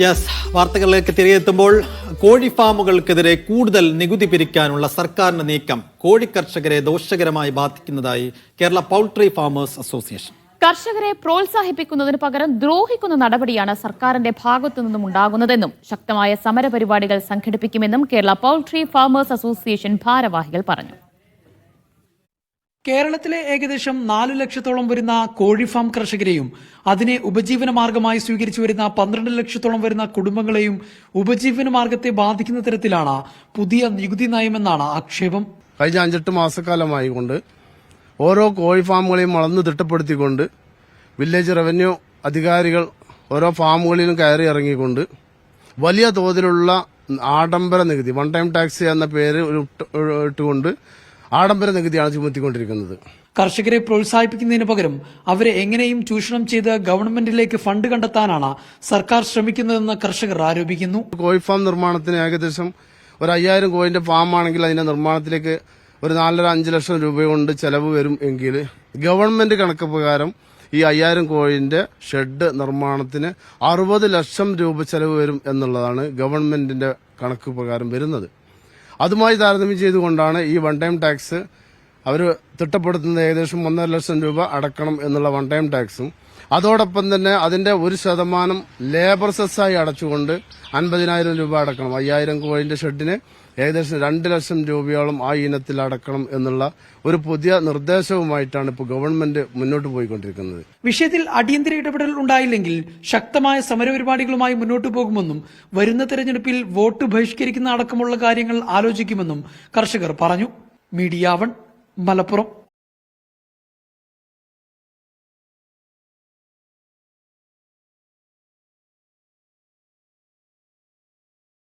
Yes വാർത്തകളിലേക്ക് തിരികെത്തുമ്പോൾ കോഴി ഫാമുകൾക്കെതിരെ കൂടുതൽ നികുതി പിരിക്കാനുള്ള സർക്കാരിന്റെ നീക്കം കോഴി കർഷകരെ ദോഷകരമായി ബാധിക്കുന്നതായി കേരള പൗൾട്രി ഫാമേഴ്സ് അസോസിയേഷൻ. കർഷകരെ പ്രോത്സാഹിപ്പിക്കുന്നതിന് പകരം ദ്രോഹിക്കുന്ന നടപടിയാണ് സർക്കാരിന്റെ ഭാഗത്തു നിന്നും ഉണ്ടാകുന്നതെന്നും ശക്തമായ സമരപരിപാടികൾ സംഘടിപ്പിക്കുമെന്നും കേരള പൗൾട്രി ഫാമേഴ്സ് അസോസിയേഷൻ ഭാരവാഹികൾ പറഞ്ഞു. കേരളത്തിലെ ഏകദേശം നാലു ലക്ഷത്തോളം വരുന്ന കോഴിഫാം കർഷകരെയും അതിനെ ഉപജീവന മാർഗമായി സ്വീകരിച്ചു വരുന്ന പന്ത്രണ്ട് ലക്ഷത്തോളം വരുന്ന കുടുംബങ്ങളെയും ഉപജീവന മാർഗത്തെ ബാധിക്കുന്ന തരത്തിലാണ് പുതിയ നികുതി നയമെന്നാണ് ആക്ഷേപം. കഴിഞ്ഞ അഞ്ചെട്ട് മാസക്കാലമായി കൊണ്ട് ഓരോ കോഴി ഫാമുകളെയും വളർന്ന് തിട്ടപ്പെടുത്തിക്കൊണ്ട് വില്ലേജ് റവന്യൂ അധികാരികൾ ഓരോ ഫാമുകളിലും കയറി ഇറങ്ങിക്കൊണ്ട് വലിയ തോതിലുള്ള ആഡംബര നികുതി വൺ ടൈം ടാക്സ് എന്ന പേര് ഇട്ടുകൊണ്ട് ആഡംബര നികുതിയാണ് ചുമത്തിക്കൊണ്ടിരിക്കുന്നത്. കർഷകരെ പ്രോത്സാഹിപ്പിക്കുന്നതിന് പകരം അവരെ എങ്ങനെയും ചൂഷണം ചെയ്ത് ഗവൺമെന്റിലേക്ക് ഫണ്ട് കണ്ടെത്താനാണ് സർക്കാർ ശ്രമിക്കുന്നതെന്ന് കർഷകർ ആരോപിക്കുന്നു. കോഴി ഫാം നിർമ്മാണത്തിന് ഏകദേശം ഒരു അയ്യായിരം കോഴിന്റെ ഫാം ആണെങ്കിൽ അതിന്റെ നിർമ്മാണത്തിലേക്ക് ഒരു നാലര അഞ്ച് ലക്ഷം രൂപ കൊണ്ട് ചെലവ് വരും എങ്കിൽ ഗവൺമെന്റ് കണക്ക് പ്രകാരം ഈ അയ്യായിരം കോഴിന്റെ ഷെഡ് നിർമ്മാണത്തിന് അറുപത് ലക്ഷം രൂപ ചെലവ് വരും എന്നുള്ളതാണ് ഗവൺമെന്റിന്റെ കണക്ക് പ്രകാരം വരുന്നത്. അതുമായി താരതമ്യം ചെയ്തുകൊണ്ടാണ് ഈ വൺ ടൈം ടാക്സ് അവർ തിട്ടപ്പെടുത്തുന്നത് ഏകദേശം ഒന്നര ലക്ഷം രൂപ അടക്കണം എന്നുള്ള വൺ ടൈം ടാക്സും അതോടൊപ്പം തന്നെ അതിന്റെ ഒരു ശതമാനം ലേബർ സെസ്സായി അടച്ചുകൊണ്ട് അൻപതിനായിരം രൂപ അടക്കണം. അയ്യായിരം കോഴിന്റെ ഷെഡിന് ഏകദേശം രണ്ട് ലക്ഷം രൂപയോളം ആ ഇനത്തിൽ അടക്കണം എന്നുള്ള ഒരു പുതിയ നിർദ്ദേശവുമായിട്ടാണ് ഇപ്പോൾ ഗവൺമെന്റ് മുന്നോട്ട് പോയിക്കൊണ്ടിരിക്കുന്നത്. വിഷയത്തിൽ അടിയന്തര ഇടപെടൽ ഉണ്ടായില്ലെങ്കിൽ ശക്തമായ സമരപരിപാടികളുമായി മുന്നോട്ടു പോകുമെന്നും വരുന്ന തെരഞ്ഞെടുപ്പിൽ വോട്ട് ബഹിഷ്കരിക്കുന്ന അടക്കമുള്ള കാര്യങ്ങൾ ആലോചിക്കുമെന്നും കർഷകർ പറഞ്ഞു. Media one Malappuram.